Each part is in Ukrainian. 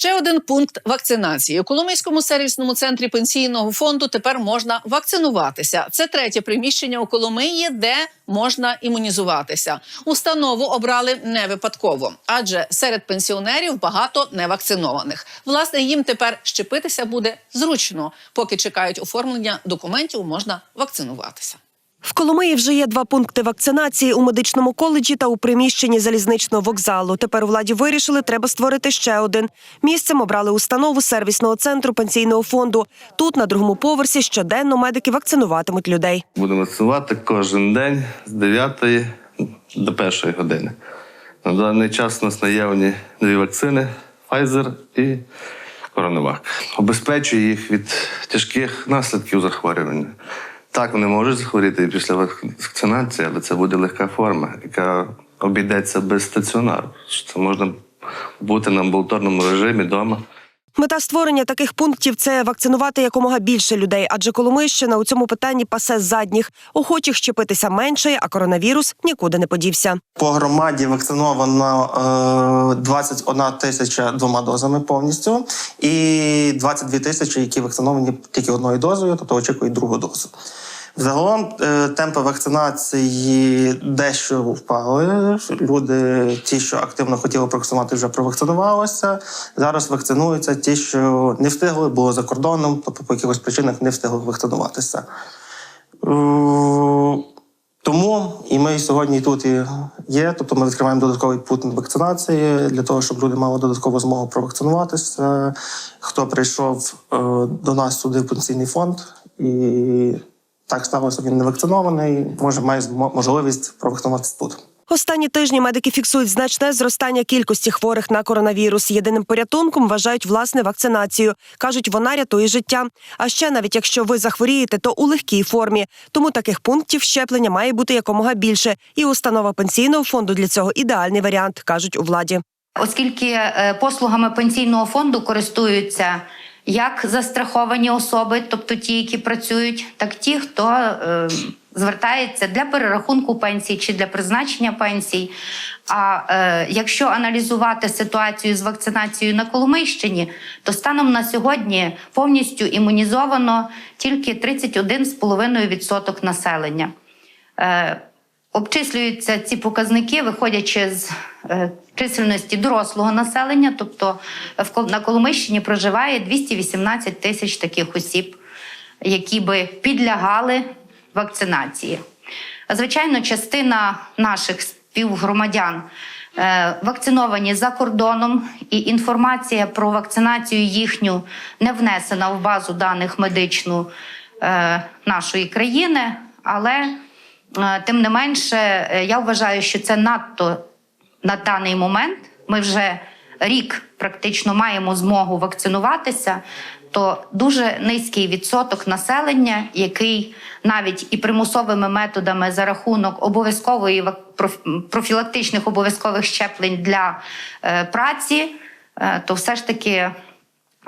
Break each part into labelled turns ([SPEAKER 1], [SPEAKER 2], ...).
[SPEAKER 1] Ще один пункт вакцинації у Коломийському сервісному центрі пенсійного фонду тепер можна вакцинуватися. Це третє приміщення у Коломиї, де можна імунізуватися. Установу обрали не випадково, адже серед пенсіонерів багато невакцинованих. Власне, їм тепер щепитися буде зручно. Поки чекають оформлення документів, можна вакцинуватися.
[SPEAKER 2] В Коломиї вже є два пункти вакцинації у медичному коледжі та у приміщенні залізничного вокзалу. Тепер у владі вирішили, треба створити ще один. Місцем обрали установу сервісного центру пенсійного фонду. Тут на другому поверсі щоденно медики вакцинуватимуть людей.
[SPEAKER 3] Будемо вакцинувати кожен день з 9 до 1 години. На даний час у нас наявні дві вакцини Pfizer і CoronaVac. Обезпечує їх від тяжких наслідків захворювання. Так, вони можуть захворіти після вакцинації, але це буде легка форма, яка обійдеться без стаціонару. Це можна бути на амбулаторному режимі вдома.
[SPEAKER 2] Мета створення таких пунктів це вакцинувати якомога більше людей, адже Коломийщина у цьому питанні пасе задніх. Охочих щепитися менше, а коронавірус нікуди не подівся.
[SPEAKER 4] По громаді вакциновано е, 21 тисяча двома дозами повністю, і 22 тисячі, які вакциновані тільки одною дозою, тобто очікують другу дозу. Загалом е, темпи вакцинації дещо впали. Люди, ті, що активно хотіли провакцинувати, вже провакцинувалися. Зараз вакцинуються ті, що не встигли, були за кордоном, тобто по якихось причинах не встигли вакцинуватися. Е, тому і ми сьогодні тут і є. Тобто ми відкриваємо додатковий пункт вакцинації для того, щоб люди мали додаткову змогу провакцинуватися. Хто прийшов е, до нас сюди в пенсійний фонд і так сталося, він не вакцинований, може має можливість провакцинуватися тут.
[SPEAKER 2] Останні тижні медики фіксують значне зростання кількості хворих на коронавірус. Єдиним порятунком вважають власне вакцинацію. кажуть, вона рятує життя. А ще навіть якщо ви захворієте, то у легкій формі. Тому таких пунктів щеплення має бути якомога більше. І установа пенсійного фонду для цього ідеальний варіант, кажуть у владі.
[SPEAKER 5] Оскільки е, послугами пенсійного фонду користуються як застраховані особи, тобто ті, які працюють, так ті, хто е, звертається для перерахунку пенсій чи для призначення пенсій. А е, якщо аналізувати ситуацію з вакцинацією на Коломийщині, то станом на сьогодні повністю імунізовано тільки 31,5% населення. Е, Обчислюються ці показники, виходячи з е, чисельності дорослого населення, тобто Кол- на Коломийщині проживає 218 тисяч таких осіб, які би підлягали вакцинації. Звичайно, частина наших співгромадян е, вакциновані за кордоном, і інформація про вакцинацію їхню не внесена в базу даних медичну е, нашої країни, але е, тим не менше, е, я вважаю, що це надто на даний момент. Ми вже рік практично маємо змогу вакцинуватися. То дуже низький відсоток населення, який навіть і примусовими методами за рахунок обов'язкової профілактичних обов'язкових щеплень для е, праці, е, то все ж таки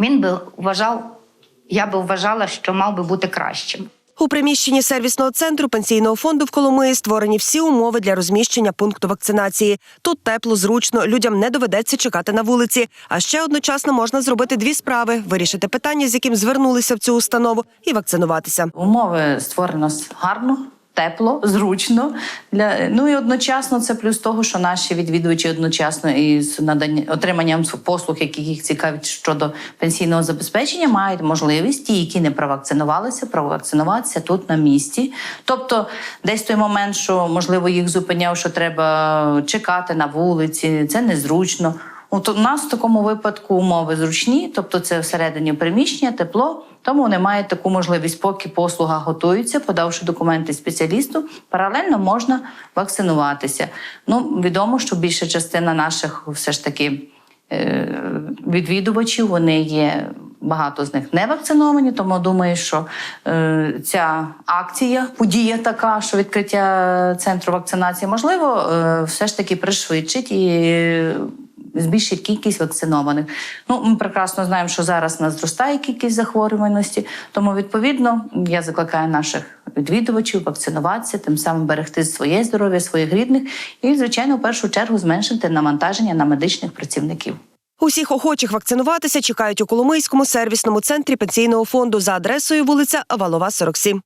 [SPEAKER 5] він би вважав, я би вважала, що мав би бути кращим.
[SPEAKER 2] У приміщенні сервісного центру пенсійного фонду в Коломиї створені всі умови для розміщення пункту вакцинації. Тут тепло, зручно, людям не доведеться чекати на вулиці. А ще одночасно можна зробити дві справи: вирішити питання, з яким звернулися в цю установу, і вакцинуватися.
[SPEAKER 6] Умови створено гарно, тепло, зручно. Для ну і одночасно це плюс того, що наші відвідувачі одночасно із наданням отриманням послуг, які їх цікавить щодо пенсійного забезпечення, мають можливість ті, які не провакцинувалися, провакцинуватися тут на місці. Тобто, десь той момент, що можливо їх зупиняв, що треба чекати на вулиці, це незручно. От у нас в такому випадку умови зручні, тобто це всередині приміщення, тепло, тому мають таку можливість, поки послуга готується, подавши документи спеціалісту, паралельно можна вакцинуватися. Ну, відомо, що більша частина наших все ж таки е, відвідувачів, вони є. Багато з них не вакциновані, тому думаю, що е, ця акція, подія така, що відкриття центру вакцинації, можливо, е, все ж таки пришвидшить і збільшить кількість вакцинованих. Ну, ми прекрасно знаємо, що зараз у нас зростає кількість захворюваності, тому відповідно я закликаю наших відвідувачів вакцинуватися, тим самим берегти своє здоров'я, своїх рідних і, звичайно, в першу чергу зменшити навантаження на медичних працівників.
[SPEAKER 2] Усіх охочих вакцинуватися чекають у Коломийському сервісному центрі пенсійного фонду за адресою вулиця Валова, 47.